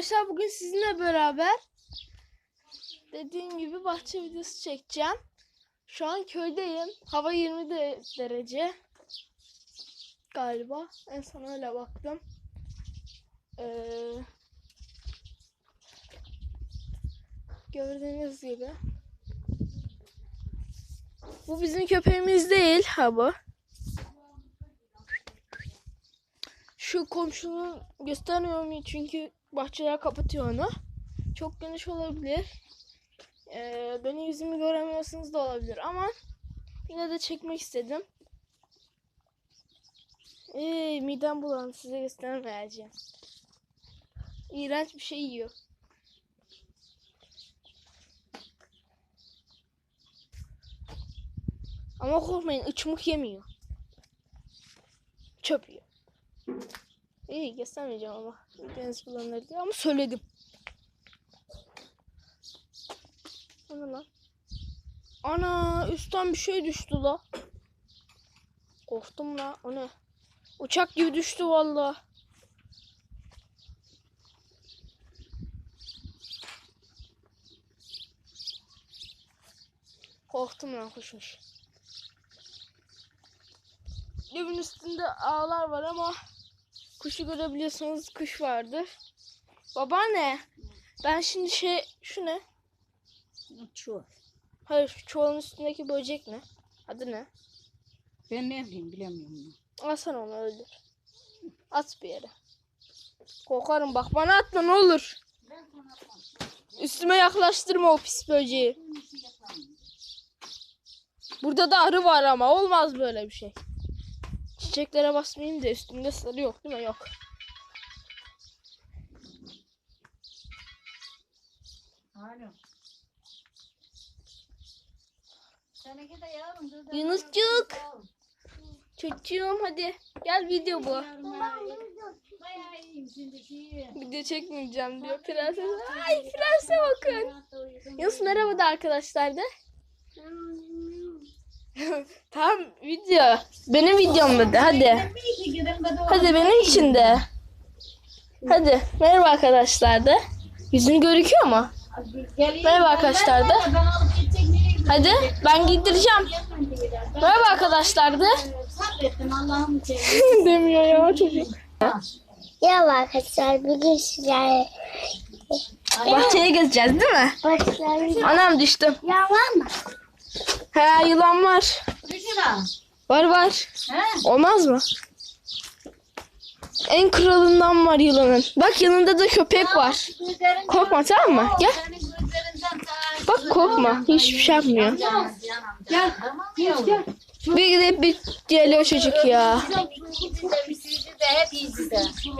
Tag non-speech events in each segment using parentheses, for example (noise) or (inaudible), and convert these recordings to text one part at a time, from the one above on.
Arkadaşlar bugün sizinle beraber dediğim gibi bahçe videosu çekeceğim. Şu an köydeyim. Hava 20 de- derece. Galiba. En son öyle baktım. Ee, gördüğünüz gibi. Bu bizim köpeğimiz değil ha bu. Şu komşunun göstermiyorum çünkü bahçeler kapatıyor onu. Çok geniş olabilir. Ee, benim yüzümü göremiyorsunuz da olabilir ama yine de çekmek istedim. Ee, midem bulandı size göstermeyeceğim. İğrenç bir şey yiyor. Ama korkmayın ıçmık yemiyor. Çöp yiyor. İyi göstermeyeceğim ama. Deniz bulanları diye ama söyledim. Ne lan? Ana üstten bir şey düştü la. Korktum la. O ne? Uçak gibi düştü valla. Korktum lan kuşmuş. Evin üstünde ağlar var ama kuşu görebiliyorsanız kuş vardır. Babaanne ben şimdi şey şu ne? Şu. Hayır şu çuvalın üstündeki böcek ne? Adı ne? Ben ne bileyim bilemiyorum. Al sen onu öldür. At bir yere. Korkarım bak bana atma ne olur. Üstüme yaklaştırma o pis böceği. Burada da arı var ama olmaz böyle bir şey. Çiçeklere basmayayım da üstümde sarı yok değil mi? Yok. Alo. Da- Yunuscuk. Çocuğum hadi gel video bu. Bayağı iyiyim şimdi. Video çekmeyeceğim diyor prenses. Ay prense bakın. Yunus merhaba da arkadaşlar de. (laughs) tamam video. Benim videom de hadi. Hadi benim için de. Hadi merhaba arkadaşlar de. Yüzünü görüküyor mu? Merhaba arkadaşlar de. Hadi ben giydireceğim. Merhaba arkadaşlar seveyim. (laughs) Demiyor ya çocuk. Merhaba arkadaşlar. Bugün sizlerle Bahçeye gezeceğiz değil mi? başlarım. Anam düştüm. Yalan mı? He yılan var. Düşüra. Var var. He? Olmaz mı? En kralından var yılanın. Bak yanında da köpek var. Gözlerin Korkma tamam mı? Gel. Bak korkma. Hiçbir şey yapmıyor. Gel. Mı yavrum? Bir gidip bir geliyor çocuk ya.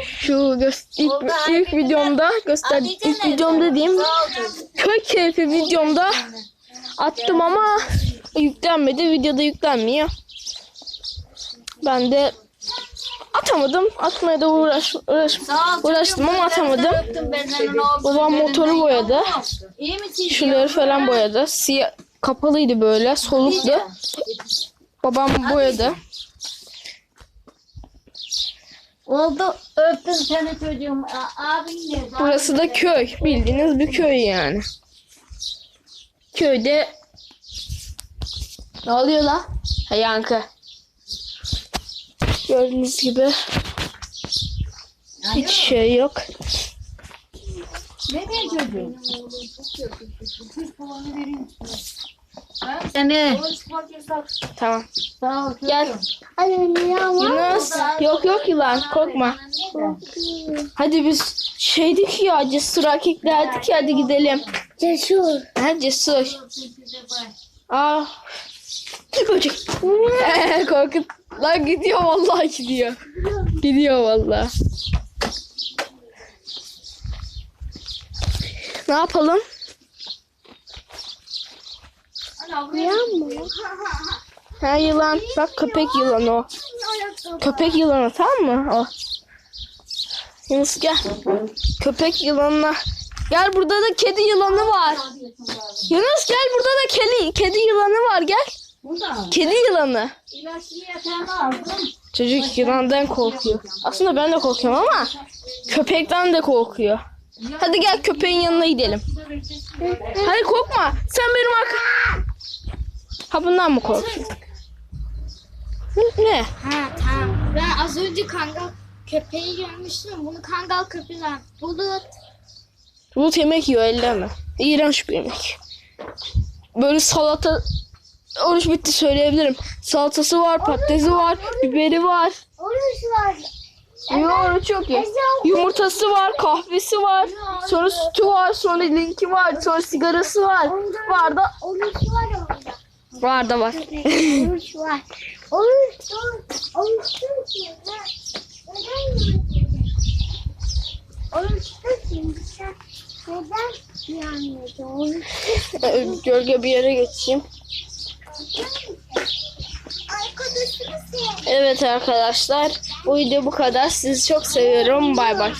Şu ilk, ilk videomda göster ilk videomda diyeyim köy keyfi videomda attım ama yüklenmedi. Videoda yüklenmiyor. Ben de atamadım. Atmaya da uğraş, uğraş uğraştım ama atamadım. Babam motoru boyadı. Şunları falan boyadı. Siyah kapalıydı böyle, soluktu. Babam boyadı. Oldu. Öptüm seni çocuğum. A- Abin nerede? Burası da köy. Bildiğiniz bir köy yani. Köyde ne oluyor la? Ha yankı. Gördüğünüz gibi hiç şey yok. Ne diyor Seni. Tamam. Sağ ol çocuğum. Gel. Yunus. Yok yok yılan korkma. Hadi biz şeydik ya cesur erkeklerdik ya hadi gidelim. Cesur. Ha cesur. Aa. Böcek. (laughs) Korkut. Lan gidiyor vallahi gidiyor. Gidiyor vallahi. Ne yapalım? Yalan mı? Ha yılan. Bak köpek yılanı o. Köpek yılanı tamam mı? O. Yunus gel. Köpek yılanına. Gel burada da kedi yılanı var. Yunus gel burada da kedi kedi yılanı var gel. Kedi yılanı. Çocuk yılandan korkuyor. Aslında ben de korkuyorum ama köpekten de korkuyor. Hadi gel köpeğin yanına gidelim. Hayır korkma. Sen benim arka... Ha bundan mı korkuyorsun? Ne? Ha tamam. Ben az önce kangal köpeği görmüştüm. Bunu kangal köpeği var. Bulut. Bulut yemek yiyor elleme. İğrenç bir yemek. Böyle salata... Oruç bitti söyleyebilirim. Salatası var, patatesi var, biberi var. Oruç var. Yok oruç yok ya. Yumurtası var, kahvesi var. Sonra sütü var, sonra linki var, sonra sigarası var. Var da Oruç var orada. Var da var. Oruç var. Oruç oruç. Oruç tutmuyor. Neden yürüyorsun? Oruç tutmuyor. Sen neden yanmıyorsun? Oruç Ee, Gölge bir yere geçeyim. Evet arkadaşlar bu video bu kadar. Sizi çok seviyorum. Bay bay.